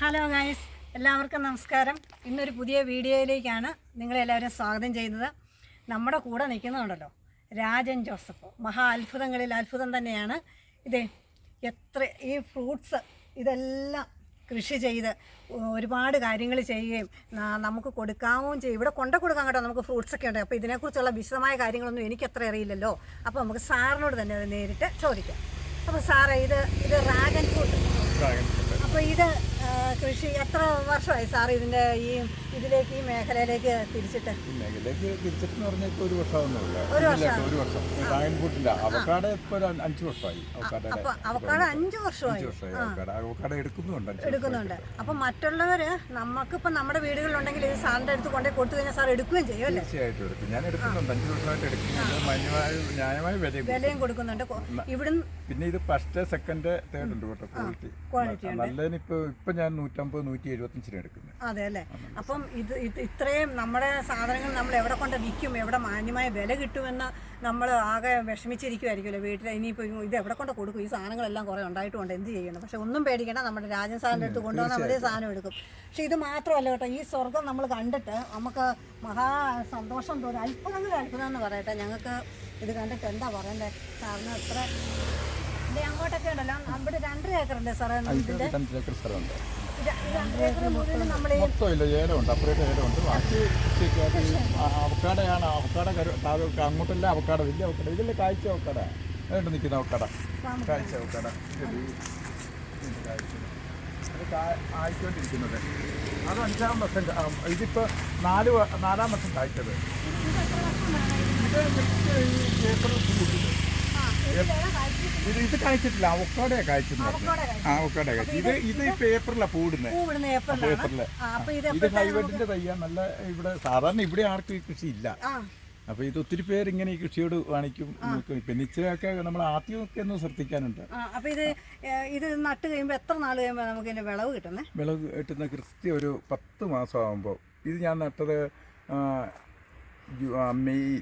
Hello guys എല്ലാവർക്കും നമസ്കാരം. ഇന്നൊരു പുതിയ വീഡിയോയിലേക്കാണ് നിങ്ങളെല്ലാവരും സ്വാഗതം ചെയ്യുന്നത്. നമ്മുടെ കൂടെ നിൽക്കുന്നുണ്ടല്ലോ രാജൻ ജോസഫ്. മഹാ അത്ഭുതങ്ങളിൽ അത്ഭുതം തന്നെയാണ്. ഇത് എത്ര ഈ ഫ്രൂട്ട്സ് ഇതെല്ലാം കൃഷി ചെയ്ത് ഒരുപാട് കാര്യങ്ങൾ ചെയ്യുകയും നമുക്ക് കൊടുക്കാവുകയും ചെയ്യും. ഇവിടെ കൊണ്ട കൊടുക്കാൻ കേട്ടോ നമുക്ക് ഫ്രൂട്ട്സ് ഒക്കെ ഉണ്ട്. അപ്പോൾ ഇതിനെക്കുറിച്ചുള്ള വിശദമായ കാര്യങ്ങളൊന്നും എനിക്ക് അത്ര അറിയില്ലല്ലോ. അപ്പോൾ നമുക്ക് സാറിനോട് തന്നെ അത് നേരിട്ട് ചോദിക്കാം. അപ്പോൾ സാറേ ഇത് ഇത് ഡ്രാഗൺ ഫ്രൂട്ട് അപ്പോൾ ഇത് കൃഷി എത്ര വർഷമായി സാർ ഇതിന്റെ ഈ ഇതിലേക്ക് ഈ മേഖലയിലേക്ക് തിരിച്ചിട്ട്? മേഖലയിലേക്ക് തിരിച്ചിട്ടെന്ന് പറഞ്ഞാൽ ഇപ്പോൾ ഒരു വർഷമൊന്നുമില്ല. ഒരു വർഷം. ഡ്രാഗൺ ഫ്രൂട്ടില്ല അവക്കാട് ഇപ്പോൾ ഒരു അഞ്ച് വർഷമായി. അവക്കാട് അഞ്ച് വർഷമായി. അവക്കാട് എടുക്കുന്നുണ്ട്. അപ്പൊ എടുക്കുന്നുണ്ട്. അപ്പം മറ്റുള്ളവർ നമുക്കിപ്പോൾ നമ്മുടെ വീടുകളിലുണ്ടെങ്കിൽ ഇത് സാറിന്റെ അടുത്ത് കൊണ്ടേ കൊടുത്തു കഴിഞ്ഞാൽ സാർ എടുക്കുകയും ചെയ്യും അല്ലേ? തീർച്ചയായിട്ടും എടുക്കും. ഞാൻ എടുക്കുന്നുണ്ട്. അഞ്ച് വർഷമായിട്ട് എടുക്കുന്നുണ്ട് മാന്യമായ ന്യായമായ വിലയും വിലയും കൊടുക്കുന്നുണ്ട്. ഇവിടുന്ന് പിന്നെ ഇത് ഫസ്റ്റ് സെക്കൻഡ് തേർഡ് ഉണ്ട് കേട്ടോ. ക്വാളിറ്റി ക്വാളിറ്റി നല്ലതിന് ഇപ്പോൾ ഇപ്പം ഞാൻ നൂറ്റമ്പത് നൂറ്റി രൂപ എടുക്കുന്നത്. അതെ അല്ലേ? അപ്പം ഇത് ഇത് ഇത്രയും നമ്മുടെ സാധനങ്ങൾ നമ്മൾ എവിടെ കൊണ്ട് വിൽക്കും എവിടെ മാന്യമായ വില കിട്ടുമെന്ന് നമ്മൾ ആകെ വിഷമിച്ചിരിക്കുമായിരിക്കുമല്ലോ വീട്ടിൽ ഇനിയിപ്പോൾ ഇത് എവിടെ കൊണ്ട് കൊടുക്കും? ഈ സാധനങ്ങളെല്ലാം കുറേ ഉണ്ടായിട്ടുണ്ട് എന്ത് ചെയ്യണം? പക്ഷെ ഒന്നും പേടിക്കേണ്ട നമ്മുടെ രാജൻ സാറിന്റെ അടുത്ത് കൊണ്ടുവന്നാൽ മതി സാധനം എടുക്കും. പക്ഷെ ഇത് മാത്രമല്ല കേട്ടോ ഈ സ്വർഗം നമ്മൾ കണ്ടിട്ട് നമുക്ക് മഹാ സന്തോഷം തോന്നും. അത്ഭുതങ്ങൾ അത്ഭുതം എന്ന് പറയട്ടെ. ഞങ്ങൾക്ക് ഇത് കണ്ടിട്ട് എന്താ പറയണ്ടേ? സാറിന് എത്ര ഇത് അങ്ങോട്ടൊക്കെ ഉണ്ടല്ലോ. അവിടെ രണ്ടര ഏക്കറല്ലേ സാറേ ഇതിന്റെ അഞ്ച് ഏക്കർ സ്ഥലമുണ്ട്. രണ്ടര ഏക്കർ മുഴുവൻ നമ്മൾ മൊത്തമില്ല ഏലമുണ്ട്. അപ്പുറത്തെ ഏലമുണ്ട്. ബാക്കി അവക്കാടയാണ്. അവക്കാട താഴെ അങ്ങോട്ടെല്ലാം അവക്കാട വലിയ അവക്കാട. ഇതിലെ കാഴ്ച അവക്കാട? അതുകൊണ്ട് നിൽക്കുന്ന അവക്കാട. കാഴ്ച അവക്കാട. കായ്ച്ച. അത് ആയിക്കൊണ്ടിരിക്കുന്നത്. അത് അഞ്ചാം വർഷം ക- ആ, ഇതിപ്പോ നാല് നാലാം വർഷം കായ്ച്ചത്. ഇത് ഏപ്രിൽ പൂവിട്ടത്. ഇത് ഇത് കായ്ച്ചിട്ടില്ല അവക്കാടയാ കായ്ച്ചെന്ന് പറഞ്ഞു ആ അവക്കാട കായ്ച്ചു ഇത് ഇത് ഇപ്പൊ ഏപ്രിലാണ് പൂടുന്നത് പൂ ഇവിടുന്ന് ഏപ്രിലാണ് ഏപ്രിൽ അപ്പൊ ഇത് ഇത് ഹൈവേഡിന്റെ തയ്യാ നല്ല ഇവിടെ സാധാരണ ഇവിടെ ആർക്കും ഈ കൃഷി ഇല്ല. ആ. അപ്പൊ ഇത് ഒത്തിരി പേര് ഇങ്ങനെ ഈ കൃഷിയോട് കാണിക്കും. പിന്നെ ഇച്ചിരിയൊക്കെ നമ്മൾ ആദ്യമൊക്കെ ഒന്ന് ശ്രദ്ധിക്കാനുണ്ട്. ആ, അപ്പൊ ഇത് ഏ, ഇത് നട്ട് കഴിയുമ്പോ എത്ര നാൾ കഴിയുമ്പോ നമുക്ക് ഇതിന്റെ വിളവ് കിട്ടുന്നേ? വിളവ് കിട്ടുന്ന കൃത്യം ഒരു പത്ത് മാസം ആകുമ്പോൾ ഇത് ഞാൻ നട്ടത് ആ, ജു- ആ, മെയ്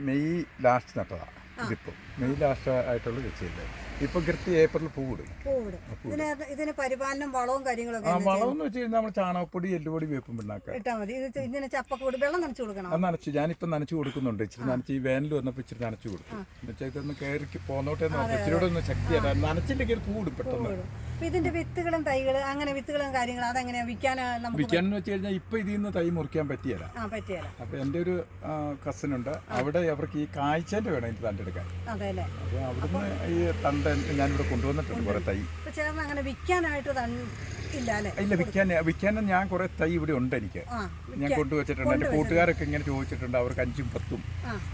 മെയ് ലാസ്റ്റ് നട്ടതാണ് ഇതിപ്പോൾ മെയ് ലാസ്റ്റ് ആയിട്ടുള്ള കൃഷിയില്ല? ഇപ്പൊ കൃത്യ ഏപ്രിൽ പൂവിടും. പൂവിടും. ഇതിന് ഇതിന് പരിപാലനം വളവും കാര്യങ്ങളൊക്കെ ആ വളം എന്ന് വെച്ച് കഴിഞ്ഞാൽ നമ്മൾ ചാണകപ്പൊടി എല്ലുപൊടി വേപ്പും പിണ്ണാക്ക ഇട്ടാൽ മതി. ഇത് ചെ- ഇതിന് വെള്ളം നനച്ചു കൊടുക്കണം. അത് നനച്ചു ഞാനിപ്പോ നനച്ചു കൊടുക്കുന്നുണ്ട്. ഇച്ചിരി നനച്ച് ഈ വേനൽ വന്നപ്പോ ഇച്ചിരി നനച്ചു കൊടുക്കും എന്നുവെച്ചാൽ ഇതൊന്ന് കയറി പോന്നോട്ടെ ഇച്ചിരി കൂടെ ഒന്ന് ശക്തി നനച്ചില്ലെങ്കിൽ പൂവിടും പെട്ടെന്ന്. അപ്പൊ ഇതിന്റെ വിത്തുകളും തൈകളും അങ്ങനെ വിത്തുകളും കാര്യങ്ങളും അതെങ്ങനെയാ വിൽക്കാൻ വിൽക്കാൻ വെച്ച് കഴിഞ്ഞാൽ ഇപ്പം ഇതിൽ നിന്ന് തൈ മുറിക്കാൻ പറ്റിയല്ല അപ്പോൾ എന്റെ ഒരു കസിനുണ്ട് ഉണ്ട്. അവിടെ അവർക്ക് ഈ കാഴ്ചന്റെ വേണം എനിക്ക് തണ്ടെടുക്കാൻ. അപ്പോൾ അവിടുന്ന് ഈ തണ്ട് ഞാനിവിടെ കൊണ്ടുവന്നിട്ടുണ്ട് കുറേ തൈ. ഇപ്പൊ ചേർന്ന് അങ്ങനെ വിൽക്കാനായിട്ട് തൻ- ഇല്ല വിൽക്കാൻ വിൽക്കാൻ ഞാൻ കുറേ തൈ ഇവിടെ ഉണ്ട് എനിക്ക്. ഞാൻ കൊണ്ടുവച്ചിട്ടുണ്ട്. എന്റെ കൂട്ടുകാരൊക്കെ ഇങ്ങനെ ചോദിച്ചിട്ടുണ്ട്. അവർക്ക് അഞ്ചും പത്തും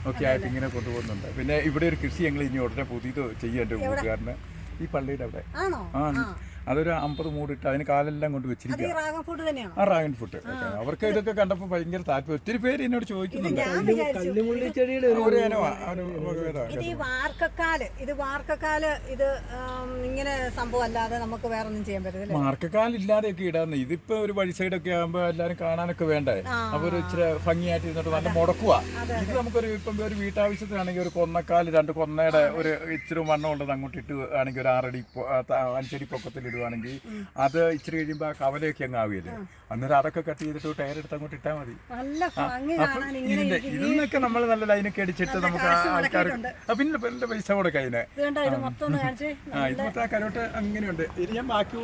ഒക്കെ ആയിട്ട് ഇങ്ങനെ കൊണ്ടുപോകുന്നുണ്ട്. പിന്നെ ഇവിടെ ഒരു കൃഷി ഞങ്ങൾ ഇനി ഉടനെ പുതിയത് ചെയ്യാൻ എന്റെ കൂട്ടുകാരന്. ഈ പള്ളിയുടെ അവിടെ. ആണോ? ആ അതൊരു അമ്പത് മൂടിട്ട് അതിന് കാലെല്ലാം കൊണ്ട് വെച്ചിരിക്കും വെച്ചിരിക്കുക ആ ഡ്രാഗൺ ഫുഡ് അവർക്ക് ഇതൊക്കെ കണ്ടപ്പോൾ ഭയങ്കര താല്പര്യം. ഒത്തിരി പേര് എന്നോട് ചോദിക്കുന്നുണ്ട്. ഒരു. ഇത് വാർക്കക്കാൽ ഇത് ഇങ്ങനെ സംഭവം അല്ലാതെ നമുക്ക് വേറെ ഒന്നും ചെയ്യാൻ പറ്റില്ല മാർക്കക്കാലില്ലാതെയൊക്കെ ഇടാന്ന്. ഇതിപ്പോ ഒരു വഴി സൈഡൊക്കെ ആകുമ്പോ എല്ലാരും കാണാനൊക്കെ വേണ്ടേ? അപ്പൊ ഒരു ഇച്ചിരി ഭംഗിയായിട്ട് ഇരുന്നിട്ട് നല്ല മുടക്കുക ഇത് നമുക്കൊരു ഇപ്പം ഒരു വീട്ടാവശ്യത്തിനാണെങ്കിൽ ഒരു കൊന്നക്കാൽ രണ്ട് കൊന്നയുടെ ഒരു ഇച്ചിരി വണ്ണം ഉള്ളത് അങ്ങോട്ട് ഇട്ട് ആണെങ്കിൽ ഒരു ആറടി അഞ്ചടി പൊക്കത്തിൽ ഇടുവാണെങ്കിൽ അത് ഇച്ചിരി കഴിയുമ്പോൾ ആ കവലയൊക്കെ അങ്ങ് ആവില്ലേ അന്നേരം അതൊക്കെ കട്ട് ചെയ്തിട്ട് ടയർ എടുത്ത് അങ്ങോട്ട് ഇട്ടാൽ മതി. ഇതിന്റെ ഇതിന്നൊക്കെ നമ്മൾ നല്ല ലൈനൊക്കെ അടിച്ചിട്ട് നമുക്ക് ആൾക്കാർ. പിന്നെ നല്ല പൈസ കൊടുക്കാം അതിന്. ഇത് കണ്ടോ ഇത് മൊത്തം ഒന്ന് കാണിച്ച്. ആ ഇത് മൊത്തം ആ കരോട്ട് അങ്ങനെയുണ്ട്. ഇനി ഞാൻ ബാക്കി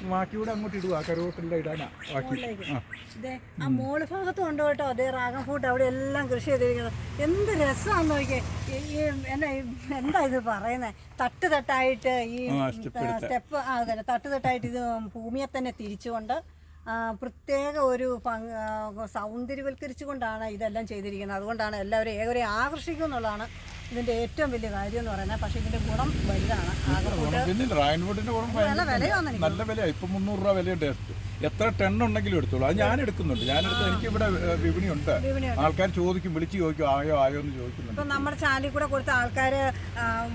ബാ- ബാക്കി കൂടെ അങ്ങോട്ട് ഇടുക ആ കരോട്ടെല്ലാം ഇടാനാ ബാക്കി. ആ. ഇതേ ആ മോൾ ഭാഗത്തും ഉണ്ട് കേട്ടോ. അതേ റാഗം ഫ്രൂട്ട് അവിടെ എല്ലാം കൃഷി ചെയ്തിരിക്കുന്നത്. എന്ത് രസമാണെന്ന് നോക്കിയേ. ഈ- ഈ എന്നാ ഈ- എന്താ ഇത് പറയുന്നത് തട്ട് തട്ടായിട്ട് ഈ ആ, step എടുത്ത്. സ്റ്റെപ്പ് ആ അതെ തട്ട് തട്ടായിട്ട് ഇത് ഭൂമിയെ തന്നെ തിരിച്ചുകൊണ്ട് ആ, പ്രത്യേക ഒരു ആ, സൗന്ദര്യവൽക്കരിച്ചുകൊണ്ടാണ് ഇതെല്ലാം ചെയ്തിരിക്കുന്നത്. അതുകൊണ്ടാണ് എല്ലാവരും ഏവരെയും ആകർഷിക്കും എന്നുള്ളതാണ് ഇതിന്റെ ഏറ്റവും വലിയ കാര്യം എന്ന് പറയുന്നത് പക്ഷേ ഇതിന്റെ ഗുണം വലുതാണ്. ആകെ നല്ല വിലയാണ് വിലയാണെന്ന് നല്ല വില ഇപ്പൊ മുന്നൂറ് രൂപ വിലയുണ്ട് എത്ര ടെൺ ഉണ്ടെങ്കിലും എടുത്തോളൂ. അത് ഞാൻ എടുക്കുന്നുണ്ട്. ഞാനെടുത്ത് എനിക്ക് ഇവിടെ വിപണി ഉണ്ട് ആൾക്കാർ ചോദിക്കും വിളിച്ച് ചോദിക്കും ആയോ ആയോ എന്ന് ചോദിക്കുന്നുണ്ട്. ഇപ്പം നമ്മുടെ ചാനലിൽ കൂടെ കൊടുത്ത ആൾക്കാർ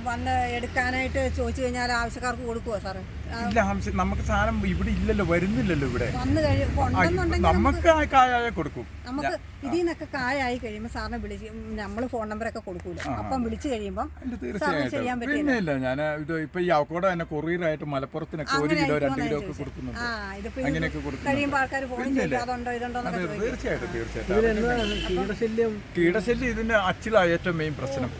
വന്ന് എടുക്കാനായിട്ട് ചോദിച്ചു കഴിഞ്ഞാൽ ആവശ്യക്കാർക്ക് കൊടുക്കുമോ സാറ്? ഇല്ല ആവശ്യം നമുക്ക് സാധനം ഇവിടെ ഇല്ലല്ലോ വരുന്നില്ലല്ലോ ഇവിടെ. നമുക്ക് ആ കായ കൊടുക്കും. നമുക്ക് ഇതിൽ നിന്നൊക്കെ കായായി കഴിയുമ്പോൾ സാറിനെ വിളിച്ച് നമ്മൾ ഫോൺ നമ്പറൊക്കെ കൊടുക്കൂല? അപ്പം വിളിച്ചു കഴിയുമ്പോൾ ചെയ്യാൻ പറ്റില്ല. ഞാൻ ഇത് ഇപ്പൊ ഈ അവക്കോടെ തന്നെ കൊറിയറായിട്ട് മലപ്പുറത്തിനൊക്കെ ഒരു കിലോ രണ്ട് കിലോ ഒക്കെ കൊടുക്കുന്നുണ്ട്. ആ കഴിയുമ്പോൾ ആൾക്കാർ ഫോൺ അതുണ്ടോ ഇതുണ്ടോ തീർച്ചയായിട്ടും തീർച്ചയായിട്ടും. കീടശല്യം? കീടശല്യം ഇതിന്റെ അച്ചിലാണ് ഏറ്റവും മെയിൻ പ്രശ്നം.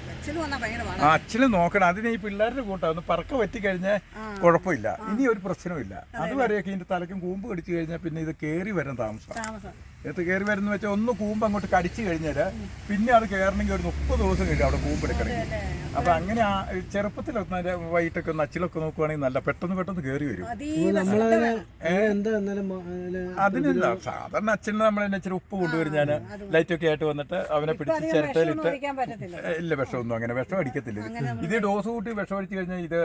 അച്ഛന് നോക്കണം. അതിനെ ഈ പിള്ളേരുടെ കൂട്ടാ ഒന്ന് പറക്ക പറ്റി കഴിഞ്ഞാൽ കുഴപ്പമില്ല. ഇനി ഒരു പ്രശ്നമില്ല അതുവരെയൊക്കെ ഇതിന്റെ തലയ്ക്കും കൂമ്പ് കടിച്ചു കഴിഞ്ഞാൽ പിന്നെ ഇത് കയറി വരാൻ താമസം. താമസം. ഇത് കയറി വരുന്ന വെച്ചാൽ ഒന്ന് കൂമ്പ് അങ്ങോട്ട് കടിച്ചു കഴിഞ്ഞാൽ പിന്നെ അത് കയറണമെങ്കിൽ ഒരു മുപ്പത് ദിവസം കഴിയും അവിടെ കൂമ്പ് എടുക്കണമെങ്കിൽ അപ്പൊ അങ്ങനെ ആ ചെറുപ്പത്തിലൊക്കെ വൈകിട്ടൊക്കെ ഒന്ന് അച്ചിലൊക്കെ നോക്കുവാണെങ്കിൽ നല്ല പെട്ടെന്ന് പെട്ടെന്ന് കയറി വരും. അതിനെന്താ സാധാരണ അച്ഛന് നമ്മൾ ഇച്ചിരി ഉപ്പ് കൊണ്ടുവരും ഞാൻ ലൈറ്റൊക്കെ ആയിട്ട് വന്നിട്ട് അവനെ പിടിച്ച് ചിരട്ടയിലിട്ട് ഇല്ല പക്ഷെ ഒന്നും ഇല്ല വിഷമൊന്നും അങ്ങനെ വിഷം അടിക്കത്തില്ല. ഇത് ഡോസ് കൂട്ടി വിഷം അടിച്ചു കഴിഞ്ഞാൽ ഇത്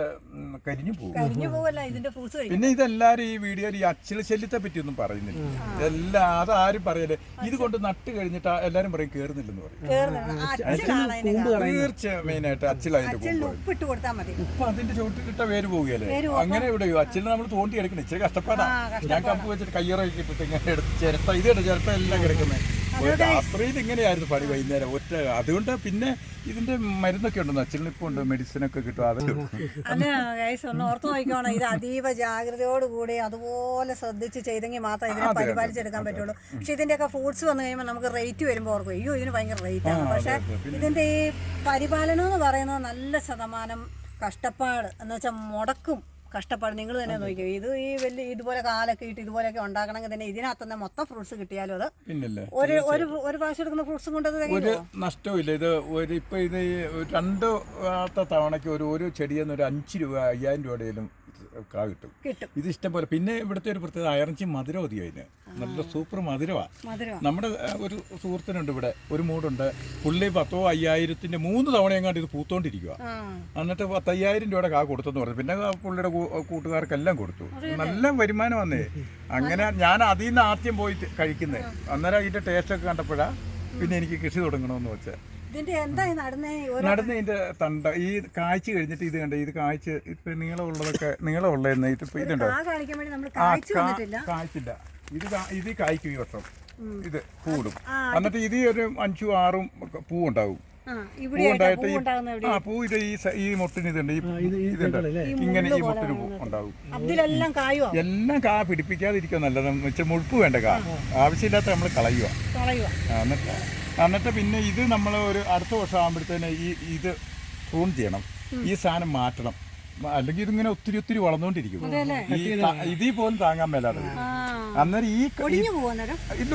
കരിഞ്ഞു പോകും. കരിഞ്ഞു പോവല്ല ഇതിന്റെ ഫ്രൂട്ട്സ് കഴിക്കും. പിന്നെ ഇതെല്ലാരും ഈ വീഡിയോയിൽ ഈ അച്ചിൽ ശല്യത്തെ പറ്റി ഒന്നും പറയുന്നില്ല ഇതെല്ലാം അതാരും പറയല്ലേ? ഇത് കൊണ്ട് നട്ട് കഴിഞ്ഞിട്ട് എല്ലാരും പറയും കേറുന്നില്ലെന്ന് പറയും. തീർച്ച മെയിനായിട്ട് അച്ചിൽ അതിന്റെ ഉപ്പ് അതിന്റെ ചുവട്ടിലിട്ട വേര് പോവുകയല്ലേ? അങ്ങനെ ഇവിടെ അച്ചിൽ നമ്മൾ തോണ്ടി എടുക്കണം. ഇച്ചിരി കഷ്ടപ്പാടാ. ഞാൻ കമ്പ് വെച്ചിട്ട് കയ്യറൊക്കെ ഇട്ടിട്ട് ഇങ്ങനെ എടുത്ത് ചിരട്ട ഇത് ചിരട്ട എല്ലാം കിടക്കുന്നത് രാത്രിയിൽ ഇങ്ങനെയായിരുന്നു പണി വൈകുന്നേരം. ഒറ്റ അതുകൊണ്ട് പിന്നെ ഇതിന്റെ മരുന്നൊക്കെ ഉണ്ടെന്ന് അച്ഛനിപ്പോ ഉണ്ട് മെഡിസിൻ ഒക്കെ കിട്ടും ഒന്ന് ഓർത്തു നോക്കിക്കോണം. ഇത് അതീവ ജാഗ്രതയോടുകൂടി അതുപോലെ ശ്രദ്ധിച്ച് ചെയ്തെങ്കിൽ മാത്രമേ ഇതിനെ പരിപാലിച്ചെടുക്കാൻ പറ്റുള്ളൂ. പക്ഷെ ഇതിന്റെയൊക്കെ ഫ്രൂട്ട്സ് വന്നു കഴിയുമ്പോൾ നമുക്ക് റേറ്റ് വരുമ്പോൾ ഓർക്കും അയ്യോ ഇതിന് ഭയങ്കര റേറ്റ് ആണ്. പക്ഷെ ഇതിന്റെ ഈ പരിപാലനം എന്ന് പറയുന്നത് നല്ല ശതമാനം കഷ്ടപ്പാട്. എന്ന് വെച്ചാൽ മുടക്കും. കഷ്ടപ്പാട് നിങ്ങൾ തന്നെ നോക്കിയോ ഇത് ഈ വലിയ ഇതുപോലെ കാലൊക്കെ ഇട്ട് ഇതുപോലെയൊക്കെ ഉണ്ടാക്കണമെങ്കിൽ തന്നെ ഇതിനകത്ത് തന്നെ മൊത്തം ഫ്രൂട്ട്സ് കിട്ടിയാലും അത് പിന്നല്ലേ? ഒരു ഒരു ഒരു പ്രാവശ്യം എടുക്കുന്ന ഫ്രൂട്ട്സും കൊണ്ട് ഒരു ഇല്ല. ഇത് ഒരു ഇപ്പൊ ഇത് രണ്ട് തവണയ്ക്ക് ഒരു ഒരു ചെടിയെന്ന് ഒരു അഞ്ച് രൂപ അയ്യായിരം രൂപയുടെയും കാ കിട്ടും. കിട്ടും. ഇത് ഇഷ്ടം പോലെ പിന്നെ ഇവിടുത്തെ ഒരു പ്രത്യേകത അയർച്ചി മധുരം മതി അതിന് നല്ല സൂപ്പർ മധുരമാണ് മധുരം നമ്മുടെ ഒരു സുഹൃത്തിനുണ്ട് ഇവിടെ ഒരു മൂടുണ്ട്. പുള്ളി പത്തോ അയ്യായിരത്തിന്റെ മൂന്ന് തവണയെങ്ങാണ്ട് ഇത് പൂത്തോണ്ടിരിക്കുക എന്നിട്ട് പത്തയ്യായിരം രൂപയുടെ കാ കൊടുത്തെന്ന് പറഞ്ഞു. പിന്നെ പുള്ളിയുടെ കൂട്ടുകാർക്കെല്ലാം കൊടുത്തു. നല്ല വരുമാനം വന്നേ. അങ്ങനെ ഞാൻ അതിൽ നിന്ന് ആദ്യം പോയി കഴിക്കുന്നത് അന്നേരം അതിന്റെ ടേസ്റ്റ് ഒക്കെ കണ്ടപ്പോഴാ പിന്നെ എനിക്ക് കൃഷി തുടങ്ങണമെന്ന് വെച്ചാൽ ഇതിന്റെ എന്തായി നടുന്നേ? ഒരു തണ്ട. ഈ കാഴ്ച കഴിഞ്ഞിട്ട് ഇത് കണ്ട ഇത് കാഴ്ച ഇപ്പൊ നീളമുള്ളതൊക്കെ നീളമുള്ളതെന്ന് ഇതിപ്പോ ഇതുണ്ടോ? കാ കാണിക്കാൻ വേണ്ടി നമ്മൾ ആ വന്നിട്ടില്ല. കായ്ച്ചില്ല ഇത് ഇത് കായ്ക്കും ഈ വർഷം ഇത് പൂടും എന്നിട്ട് ഇത് ഒരു അഞ്ചും ആറും പൂ ഉണ്ടാവും ആ പൂ ഇവിടെ ഉണ്ടായിട്ട് ആ പൂ ഇത് ഈ ഈ മുട്ടിന് ഇതുണ്ട്. ഈ ഇതുണ്ട്. ഇങ്ങനെ ഈ മുട്ടിന് പൂ ഉണ്ടാവും. എല്ലാം കാ പിടിപ്പിക്കാതിരിക്കുക നല്ലത്. വെച്ചാൽ മുഴുപ്പ് വേണ്ട കാ. ആവശ്യമില്ലാത്ത നമ്മൾ കളയുക എന്നിട്ട് എന്നിട്ട് പിന്നെ ഇത് നമ്മൾ ഒരു അടുത്ത വർഷം ആകുമ്പോഴത്തേന് ഈ ഇത് പ്രൂൺ ചെയ്യണം. ഈ സാധനം മാറ്റണം. അല്ലെങ്കിൽ ഇതിങ്ങനെ ഒത്തിരി ഒത്തിരി വളർന്നുകൊണ്ടിരിക്കും. ഈ ത- ഇതിൽ പോലും താങ്ങാൻ മേലാതെ അന്നേരം ഈ ഇത്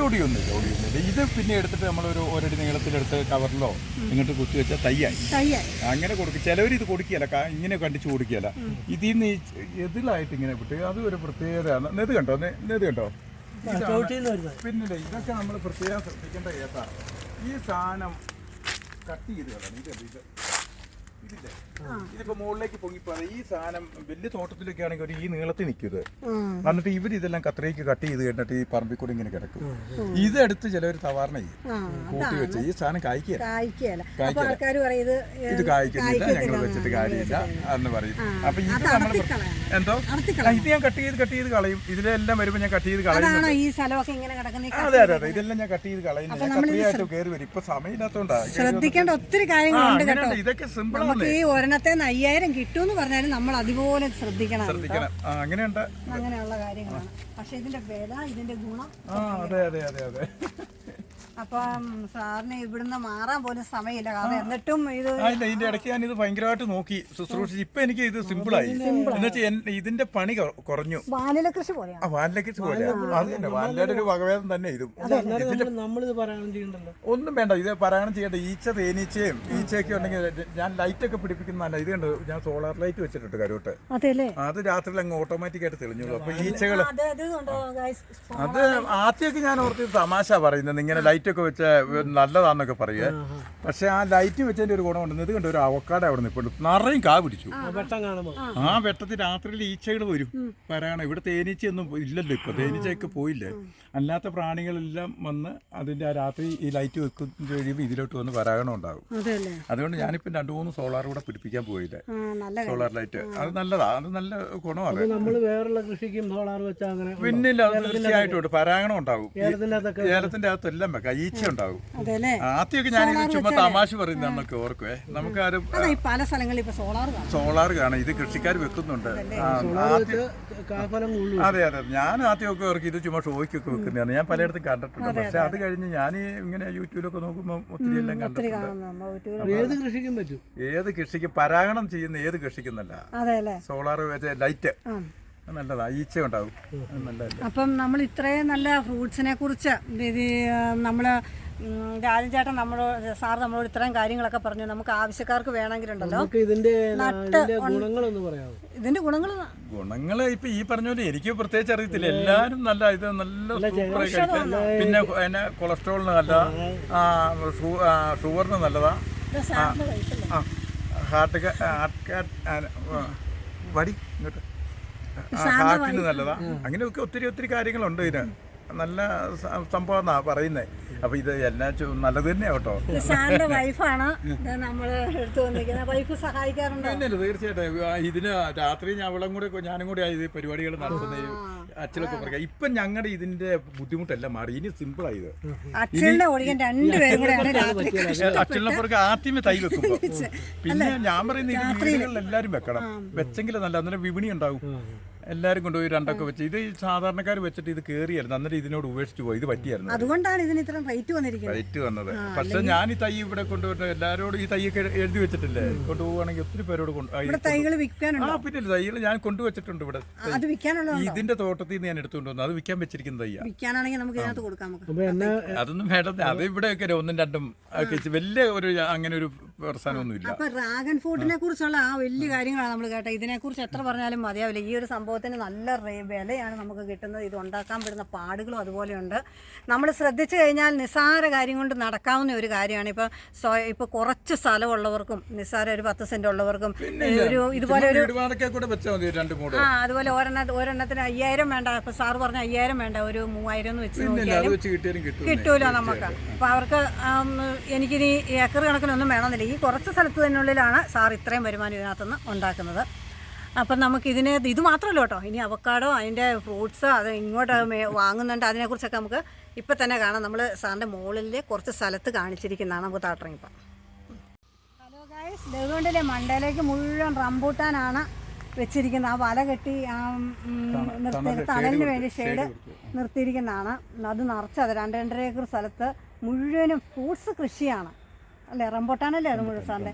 ഒടിയൊന്നുമില്ല ഒടിയൊന്നുമില്ല. ഇത് പിന്നെ എടുത്തിട്ട് നമ്മളൊരു ഒരടി നീളത്തിലെടുത്ത് കവറിലോ ഇങ്ങോട്ട് കുത്തി വെച്ചാൽ തയ്യായി. തയ്യായി. അങ്ങനെ കൊടുക്കും. ചിലവർ ഇത് കൊടുക്കുകയല്ല. ഇങ്ങനെ കണ്ടിച്ച് കൊടുക്കുകയല്ല. ഇതിൽ നിന്ന് ഈ എതിലായിട്ട് ഇങ്ങനെ വിട്ട് അത് ഒരു പ്രത്യേകതയാണ്. നെത് കണ്ടോ? നെത് കണ്ടോ? പിന്നില്ല ഇതൊക്കെ നമ്മൾ പ്രത്യേകം ശ്രദ്ധിക്കേണ്ട കേസാണ്. ഈ സാധനം കട്ട് ചെയ്ത് കളയണം ഇത് ഇതില്ലേ ഇതിപ്പോ മുകളിലേക്ക് പൊങ്ങിപ്പോ ഈ സാധനം വലിയ തോട്ടത്തിലൊക്കെ ആണെങ്കിൽ ഒരു ഈ നീളത്തിൽ നിൽക്കുന്നത് എന്നിട്ട് ഇവർ ഇതെല്ലാം കത്രയ്ക്ക് കട്ട് ചെയ്ത് കഴിഞ്ഞിട്ട് ഈ പറമ്പിൽ കൂടി ഇങ്ങനെ കിടക്കും. ഇതെടുത്ത് ചിലവർ തവാരണ ചെയ്യും. കൂട്ടി വെച്ച് ഈ സാധനം കായ്ക്കുക കായ്ക്കല അപ്പൊ കായ്ക്കല. പറയും ഇത് ഇത് കായ്ക്കുന്നില്ല ഞങ്ങൾ വെച്ചിട്ട് കാര്യമില്ല എന്ന് പറയും. അപ്പൊ ഇത് നമ്മൾ എന്തോ? ഇത് ഞാൻ കട്ട് ചെയ്ത് കട്ട് ചെയ്ത് കളയും. ഇതിലെല്ലാം വരുമ്പോ ഞാൻ കട്ട് ചെയ്ത് കളയും അതാണോ ഈ സ്ഥലമൊക്കെ ഇങ്ങനെ കിടക്കുന്ന അതെ അതെ അതെ. ഇതെല്ലാം ഞാൻ കട്ട് ചെയ്ത് കളയുന്നു ഞാൻ കത്രിയായിട്ട് കയറി വരും. ഇപ്പൊ സമയമില്ലാത്തോണ്ടാ. ശ്രദ്ധിക്കേണ്ട ഒത്തിരി കാര്യങ്ങളുണ്ട് ഇതൊക്കെ സിമ്പിൾ ആണ്. ഒരെണ്ണത്തെ അയ്യായിരം കിട്ടുമെന്ന് പറഞ്ഞാലും നമ്മൾ അതുപോലെ ശ്രദ്ധിക്കണം ശ്രദ്ധിക്കണം. അങ്ങനെയുണ്ട്. അങ്ങനെയുള്ള കാര്യങ്ങളാണ്. പക്ഷെ ഇതിന്റെ വില ഇതിന്റെ ഗുണം അതെ അതെ അതെ അതെ. അപ്പം സാറിന് ഇവിടുന്ന് മാറാൻ പോലും സമയമില്ല. കാരണം എന്നിട്ടും ഇത് ഇല്ല ഇതിന്റെ ഇടയ്ക്ക് ഞാൻ ഇത് ഭയങ്കരമായിട്ട് നോക്കി. ശുശ്രൂഷിച്ച് ഇപ്പൊ എനിക്ക് ഇത് സിമ്പിൾ സിമ്പിളായി എന്നുവെച്ചാൽ ഇതിന്റെ പണി കുറഞ്ഞു. വാനില കൃഷി പോലെ വാനില കൃഷി പോലെ വാനിലയുടെ ഒരു വകഭേദം തന്നെ ഇതും. നമ്മളിത് ചെയ്യണ്ടല്ലോ. ഒന്നും വേണ്ട ഇത് പാരായണം ചെയ്യേണ്ട ഈച്ച തേനീച്ചയും ഈച്ചയൊക്കെ ഉണ്ടെങ്കിൽ ഞാൻ ലൈറ്റ് ഒക്കെ പിടിപ്പിക്കുന്നതല്ല. ഇത് കണ്ട്? ഞാൻ സോളാർ ലൈറ്റ് വെച്ചിട്ടുണ്ട് കരോട്ട് അത് രാത്രിയിൽ അങ്ങ് ഓട്ടോമാറ്റിക് ആയിട്ട് തെളിഞ്ഞോളൂ അപ്പൊ ഈച്ചകൾ അത് ആദ്യമൊക്കെ ഞാൻ ഓർത്ത് തമാശ പറയുന്നത്. ഇങ്ങനെ ലൈറ്റൊക്കെ വെച്ച് നല്ലതാന്നൊക്കെ പറയുക പക്ഷെ ആ ലൈറ്റ് വെച്ചതിന്റെ ഒരു ഗുണമുണ്ട്. ഇത് കണ്ട? ഒരു അവക്കാട് അവിടെ നിൽപ്പുണ്ട് നിറയും കാ പിടിച്ചു. ആ വെട്ടത്തിൽ രാത്രിയിൽ ഈച്ചകൾ വരും. വരാണ്. ഇവിടെ തേനീച്ചയൊന്നും ഇല്ലല്ലോ ഇപ്പൊ. തേനീച്ചയൊക്കെ പോയില്ലേ? അല്ലാത്ത പ്രാണികളെല്ലാം വന്ന് അതിന്റെ ആ രാത്രി ഈ ലൈറ്റ് വെക്കുന്ന കഴിയുമ്പോൾ ഇതിലോട്ട് വന്ന് പരാഗണം ഉണ്ടാകും. അതെല്ലേ അതുകൊണ്ട് ഞാനിപ്പം രണ്ടു മൂന്ന് സോളാർ കൂടെ പിടിപ്പിക്കാൻ പോയില്ലേ? ആ നല്ല സോളാർ ലൈറ്റ്. അത് നല്ലതാ. അത് നല്ല ഗുണമാണ് നമ്മൾ വേറുള്ള കൃഷിക്കും സോളാർ വെച്ചാൽ അങ്ങനെ? പിന്നില്ല. അത് തീർച്ചയായിട്ടും പരാഗണം ഉണ്ടാകും. ഏലത്തിന്റെ അകത്ത് എല്ലാം വെക്കാം. ഈച്ച ഉണ്ടാവും അതെല്ലേ? ആദ്യമൊക്കെ ഞാൻ ഇത് ചുമ്മാ തമാശ പറയുന്നതെന്നൊക്കെ ഓർക്കുവേ. നമുക്കാരും ആരും പല സ്ഥലങ്ങളിൽ സോളാർ കാണും. ഇത് കൃഷിക്കാർ വെക്കുന്നുണ്ട്. അതെ അതെ ഞാൻ ആദ്യമൊക്കെ ഓർക്ക് ഇത് ചുമ്മാ ഷോയ്ക്കൊക്കെ വെക്കുന്നതാണ്. ഞാൻ പലയിടത്തും കണ്ടിട്ടുണ്ട്. പക്ഷെ അത് കഴിഞ്ഞ് ഞാൻ ഇങ്ങനെ യൂട്യൂബിലൊക്കെ നോക്കുമ്പോൾ ഒത്തിരി എല്ലാം കണ്ടിട്ടുണ്ട്. ഏത് കൃഷിക്കും പറ്റും? ഏത് കൃഷിക്ക് പരാഗണം ചെയ്യുന്ന ഏത് കൃഷിക്കുന്നല്ല സോളാർ വെച്ച ലൈറ്റ്. ആ. നല്ലതാ. ഈച്ച ഉണ്ടാവും. അപ്പം നമ്മൾ ഇത്രയും നല്ല ഫ്രൂട്ട്സിനെ കുറിച്ച് നമ്മൾ രാജൻ ചേട്ടൻ നമ്മളോട് സാർ നമ്മളോട് ഇത്രയും കാര്യങ്ങളൊക്കെ പറഞ്ഞു. നമുക്ക് ആവശ്യക്കാർക്ക് വേണമെങ്കിലുണ്ടല്ലോ. നമുക്ക് ഇതിന്റെ ഇതിന്റെ ഗുണങ്ങൾ ഗുണങ്ങൾ ഇപ്പൊ ഈ പറഞ്ഞ പോലെ എനിക്ക് പ്രത്യേകിച്ച് അറിയത്തില്ല. എല്ലാരും നല്ല ഇത് നല്ല പിന്നെ പിന്നെ കൊളസ്ട്രോളിന് ആ, ഷുഗറിന് നല്ലതാ. ഹാർട്ട് ഹാർട്ട് വടി ഇങ്ങോട്ട്. ഹാർട്ടിന് നല്ലതാ. അങ്ങനെയൊക്കെ ഒത്തിരി ഒത്തിരി കാര്യങ്ങളുണ്ട് ഇതിന്. നല്ല സംഭവം എന്നാ പറയുന്നേ. അപ്പൊ ഇത് എല്ലാം നല്ലത് തന്നെയാ കേട്ടോ. സാറിന്റെ വൈഫാണ്. നമ്മൾ എടുത്തു വന്നിരിക്കുന്നത് വൈഫ് സഹായിക്കാറുണ്ടോ. തീർച്ചയായിട്ടും. ഇതിന് രാത്രി ഞാൻ അവളും കൂടെ ഞാനും കൂടെ ഈ പരിപാടികൾ നടത്തുന്ന അച്ഛനൊക്കെ പറയാം ഇപ്പൊ ഞങ്ങളുടെ ഇതിന്റെ ബുദ്ധിമുട്ടെല്ലാം മാറി ഇനി സിമ്പിൾ ആയത് അച്ഛനെ ഒഴികൻ രണ്ടുപേരും കൂടെയാണ് രാത്രി അച്ഛനപ്പുറക്ക് ആദ്യമേ തൈ വെക്കും പിന്നെ ഞാൻ പറയുന്ന വീടുകളിൽ എല്ലാരും വെക്കണം. വെച്ചെങ്കിലും നല്ല അന്നേരം വിപണി ഉണ്ടാവും. എല്ലാരും കൊണ്ടുപോയി രണ്ടൊക്കെ വെച്ച്. ഇത് ഈ സാധാരണക്കാർ വെച്ചിട്ട് ഇത് കേറിയായിരുന്നു. അന്നേരം ഇതിനോട് ഉപേക്ഷിച്ച് പോയി. ഇത് പറ്റിയായിരുന്നു. അതുകൊണ്ടാണ് ഇതിന് ഇത്ര റേറ്റ് വന്നിരിക്കുന്നത്. റേറ്റ് വന്നത്. പക്ഷെ ഞാൻ ഈ തൈ ഇവിടെ കൊണ്ടുവരുന്ന എല്ലാവരോടും ഈ തൈയൊക്കെ എഴുതി വെച്ചിട്ടില്ലേ? കൊണ്ടുപോകുകയാണെങ്കിൽ ഒത്തിരി പേരോട് തൈകൾ ആ പിന്നെ തൈകൾ ഞാൻ കൊണ്ടുവച്ചിട്ടുണ്ട് ഇവിടെ. അത് ഇതിന്റെ തോട്ടത്തിൽ നിന്ന് ഞാൻ എടുത്തുകൊണ്ട് വന്നു. അത് വിൽക്കാൻ വെച്ചിരിക്കുന്ന തയ്യാ വിൽക്കാനാണെങ്കിൽ നമുക്ക് ഇതിനകത്ത് കൊടുക്കാം നമുക്ക്. അതൊന്നും വേണ്ട. അത് ഇവിടെയൊക്കെ ഒന്നും രണ്ടും വലിയ ഒരു അങ്ങനെ ഒരു പ്രസ്ഥാനമൊന്നുമില്ല. അപ്പൊ ഡ്രാഗൺ ഫ്രൂട്ടിനെ കുറിച്ചുള്ള ആ വലിയ കാര്യങ്ങളാണ് നമ്മൾ കേട്ടത്. ഇതിനെ കുറിച്ച് എത്ര പറഞ്ഞാലും മതിയാവില്ല. ഈ ഒരു സംഭവത്തിന് നല്ല റേ- വിലയാണ് നമുക്ക് കിട്ടുന്നത്. ഇത് ഉണ്ടാക്കാൻ പെടുന്ന പാടുകളും അതുപോലെയുണ്ട്. നമ്മൾ ശ്രദ്ധിച്ചു കഴിഞ്ഞാൽ നിസ്സാര കാര്യം കൊണ്ട് നടക്കാവുന്ന ഒരു കാര്യമാണ്. ഇപ്പം സ്വ- ഇപ്പോൾ കുറച്ച് സ്ഥലമുള്ളവർക്കും നിസ്സാര ഒരു പത്ത് സെന്റ് ഉള്ളവർക്കും ഒരു ഇതുപോലെ ഒരു ആ അതുപോലെ ഒരെണ്ണ ഒരെണ്ണത്തിന് അയ്യായിരം വേണ്ട. ഇപ്പം സാറ് പറഞ്ഞ അയ്യായിരം വേണ്ട. ഒരു മൂവായിരം എന്ന് വെച്ച് കിട്ടുമല്ലോ നോക്കിയാലും കിട്ടൂല നമുക്ക്. അപ്പം അവർക്ക് എനിക്കിനി ഏക്കർ കണക്കിനൊന്നും വേണമെന്നില്ല. ഈ കുറച്ച് സ്ഥലത്ത് തന്നെയുള്ളിലാണ് സാർ ഇത്രയും വരുമാനം ഇതിനകത്തുനിന്ന് ഉണ്ടാക്കുന്നത്. അപ്പം നമുക്ക് ഇതിനെ ഇത് മാത്രമല്ല കേട്ടോ. ഇനി അവക്കാടോ അതിന്റെ ഫ്രൂട്ട്സ് അത് ഇങ്ങോട്ട് വാങ്ങുന്നുണ്ട്. അതിനെക്കുറിച്ചൊക്കെ നമുക്ക് ഇപ്പം തന്നെ കാണാം. നമ്മൾ സാറിന്റെ മുകളിൽ കുറച്ച് സ്ഥലത്ത് കാണിച്ചിരിക്കുന്നതാണ് നമുക്ക് താട്ടിറങ്ങിപ്പം ഹലോ ഗായ്സ് ലഗുണ്ടിലെ മണ്ടയിലേക്ക് മുഴുവൻ റംബൂട്ടാനാണ് വെച്ചിരിക്കുന്നത്. ആ വല കെട്ടി ആ, തണലിന് വേണ്ടി ഷെയ്ഡ് നിർത്തിയിരിക്കുന്നതാണ്. അത് നിറച്ചത് രണ്ട് രണ്ടര ഏക്കർ സ്ഥലത്ത് മുഴുവനും ഫ്രൂട്ട്സ് കൃഷിയാണ്. അല്ലേ? റംബൂട്ടാനല്ലേ അത് മുഴുവൻ സാറിന്റെ?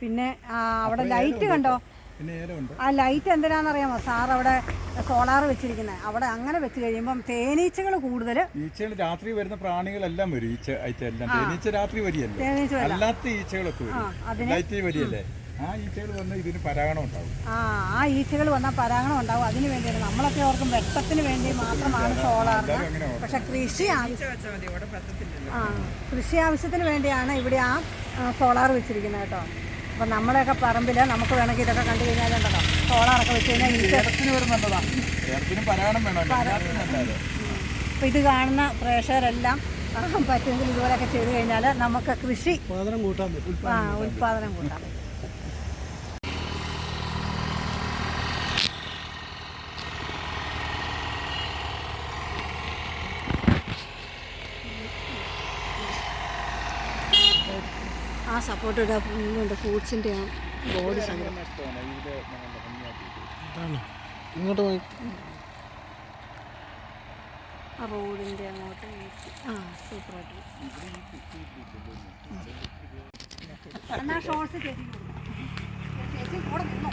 പിന്നെ അവിടെ ലൈറ്റ് കണ്ടോ? ആ ലൈറ്റ് എന്തിനാണെന്നറിയാമോ സാർ അവിടെ സോളാർ വെച്ചിരിക്കുന്നത് അവിടെ അങ്ങനെ വെച്ച് കഴിയുമ്പം തേനീച്ചകൾ കൂടുതൽ ഈച്ചകൾ രാത്രി വരുന്ന പ്രാണികളെല്ലാം വരും. ഈച്ച എല്ലാം. തേനീച്ച രാത്രി വരികയല്ലേ? തേനീച്ച വരാം അല്ലാത്ത ഈച്ചകളൊക്കെ വരും. ലൈറ്റ് വരികയല്ലേ? ആ ഈച്ചകൾ വന്ന് ഇതിന് പരാഗണം ഉണ്ടാവും. ആ ആ ഈച്ചകൾ വന്നാൽ പരാഗണം ഉണ്ടാവും. അതിന് വേണ്ടിയാണ് നമ്മളൊക്കെ ഓർക്കും വെട്ടത്തിന് വേണ്ടി മാത്രമാണ് സോളാർ. പക്ഷെ കൃഷി ആവശ്യം ആ കൃഷി ആവശ്യത്തിന് വേണ്ടിയാണ് ഇവിടെ ആ സോളാർ വെച്ചിരിക്കുന്നത് കേട്ടോ. അപ്പം നമ്മളെയൊക്കെ പറമ്പിൽ നമുക്ക് വേണമെങ്കിൽ ഇതൊക്കെ കണ്ടു കഴിഞ്ഞാൽ ഉണ്ടല്ലോ. സോളാറൊക്കെ വെച്ച് കഴിഞ്ഞാൽ അപ്പം ഇത് കാണുന്ന പ്രേക്ഷകരെല്ലാം പറ്റുമെങ്കിൽ ഇതുപോലെയൊക്കെ ചെയ്തു കഴിഞ്ഞാൽ നമുക്ക് കൃഷി ഉത്പാദനം കൂട്ടാൻ ആ ഉൽപാദനം കൂട്ടാം ആ സപ്പോർട്ട് ഇടുന്നുണ്ട് ഫ്രൂട്ട്സിന്റെ ആ സംഘം അതാണ്. ഇങ്ങോട്ട് പോയി ആ റോഡിന്റെ അങ്ങോട്ട്. ആ സൂപ്പറായിട്ട് എന്നാൽ ഷോർട്സ് ചേച്ചി. ചേച്ചി കൂടെ നിന്നോ